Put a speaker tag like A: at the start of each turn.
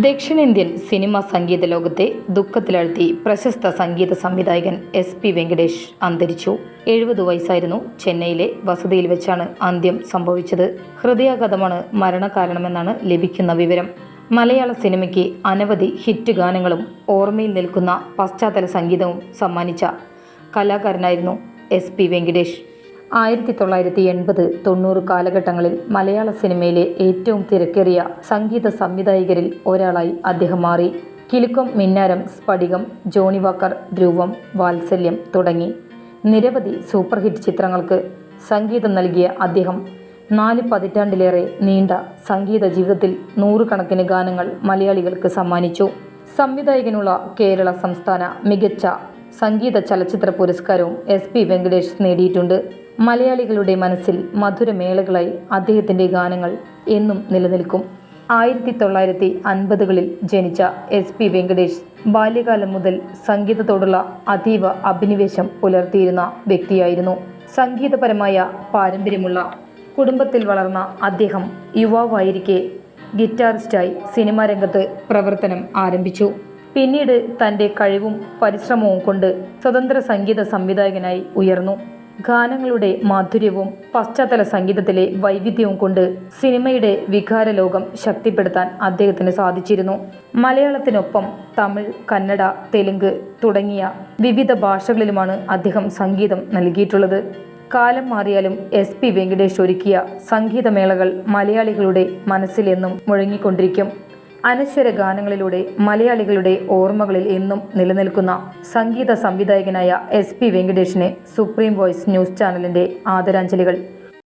A: ദക്ഷിണേന്ത്യൻ സിനിമ സംഗീത ലോകത്തെ ദുഃഖത്തിലാഴ്ത്തി പ്രശസ്ത സംഗീത സംവിധായകൻ എസ് പി വെങ്കടേഷ് അന്തരിച്ചു. എഴുപത് വയസ്സായിരുന്നു ചെന്നൈയിലെ വസതിയിൽ വെച്ചാണ് അന്ത്യം സംഭവിച്ചത്. ഹൃദയാഘാതമാണ് മരണകാരണമെന്നാണ് ലഭിക്കുന്ന വിവരം. മലയാള സിനിമയ്ക്ക് അനവധി ഹിറ്റ് ഗാനങ്ങളും ഓർമ്മയിൽ നിൽക്കുന്ന പശ്ചാത്തല സംഗീതവും സമ്മാനിച്ച കലാകാരനായിരുന്നു എസ് പി വെങ്കടേഷ്. ആയിരത്തി തൊള്ളായിരത്തി എൺപത് തൊണ്ണൂറ് കാലഘട്ടങ്ങളിൽ മലയാള സിനിമയിലെ ഏറ്റവും തിരക്കേറിയ സംഗീത സംവിധായകരിൽ ഒരാളായി അദ്ദേഹം മാറി. കിലുക്കം മിന്നാരം സ്ഫടികം ജോണി വാക്കർ ധ്രുവം വാത്സല്യം തുടങ്ങി. നിരവധി സൂപ്പർ ഹിറ്റ് ചിത്രങ്ങൾക്ക് സംഗീതം നൽകിയ അദ്ദേഹം നാല് പതിറ്റാണ്ടിലേറെ നീണ്ട സംഗീത ജീവിതത്തിൽ നൂറുകണക്കിന് ഗാനങ്ങൾ മലയാളികൾക്ക് സമ്മാനിച്ചു. സംവിധായകനുള്ള കേരള സംസ്ഥാന മികച്ച സംഗീത ചലച്ചിത്ര പുരസ്കാരവും എസ് പി വെങ്കടേഷ് നേടിയിട്ടുണ്ട്. മലയാളികളുടെ മനസ്സിൽ മധുരമേളകളായി അദ്ദേഹത്തിന്റെ ഗാനങ്ങൾ എന്നും നിലനിൽക്കും. ആയിരത്തി തൊള്ളായിരത്തി അൻപതുകളിൽ ജനിച്ച എസ് പി വെങ്കടേഷ് ബാല്യകാലം മുതൽ സംഗീതത്തോടുള്ള അതീവ അഭിനിവേശം പുലർത്തിയിരുന്ന വ്യക്തിയായിരുന്നു. സംഗീതപരമായ പാരമ്പര്യമുള്ള കുടുംബത്തിൽ വളർന്ന അദ്ദേഹം യുവാവായിരിക്കെ ഗിറ്റാറിസ്റ്റായി സിനിമാ രംഗത്ത് പ്രവർത്തനം ആരംഭിച്ചു. പിന്നീട് തന്റെ കഴിവും പരിശ്രമവും കൊണ്ട് സ്വതന്ത്ര സംഗീത സംവിധായകനായി ഉയർന്നു. ഗാനങ്ങളുടെ മാധുര്യവും പശ്ചാത്തല സംഗീതത്തിലെ വൈവിധ്യവും കൊണ്ട് സിനിമയുടെ വികാരലോകം ശക്തിപ്പെടുത്താൻ അദ്ദേഹത്തിന് സാധിച്ചിരുന്നു. മലയാളത്തിനൊപ്പം തമിഴ് കന്നഡ തെലുങ്ക് തുടങ്ങിയ വിവിധ ഭാഷകളിലുമാണ് അദ്ദേഹം സംഗീതം നൽകിയിട്ടുള്ളത്. കാലം മാറിയാലും എസ് പി വെങ്കടേഷ് ഒരുക്കിയ സംഗീതമേളകൾ മലയാളികളുടെ മനസ്സിലെന്നും മുഴങ്ങിക്കൊണ്ടിരിക്കും. അനശ്വര ഗാനങ്ങളിലൂടെ മലയാളികളുടെ ഓർമ്മകളിൽ എന്നും നിലനിൽക്കുന്ന സംഗീത സംവിധായകനായ എസ് പി വെങ്കടേഷിന് സുപ്രീം വോയിസ് ന്യൂസ് ചാനലിന്റെ ആദരാഞ്ജലികൾ.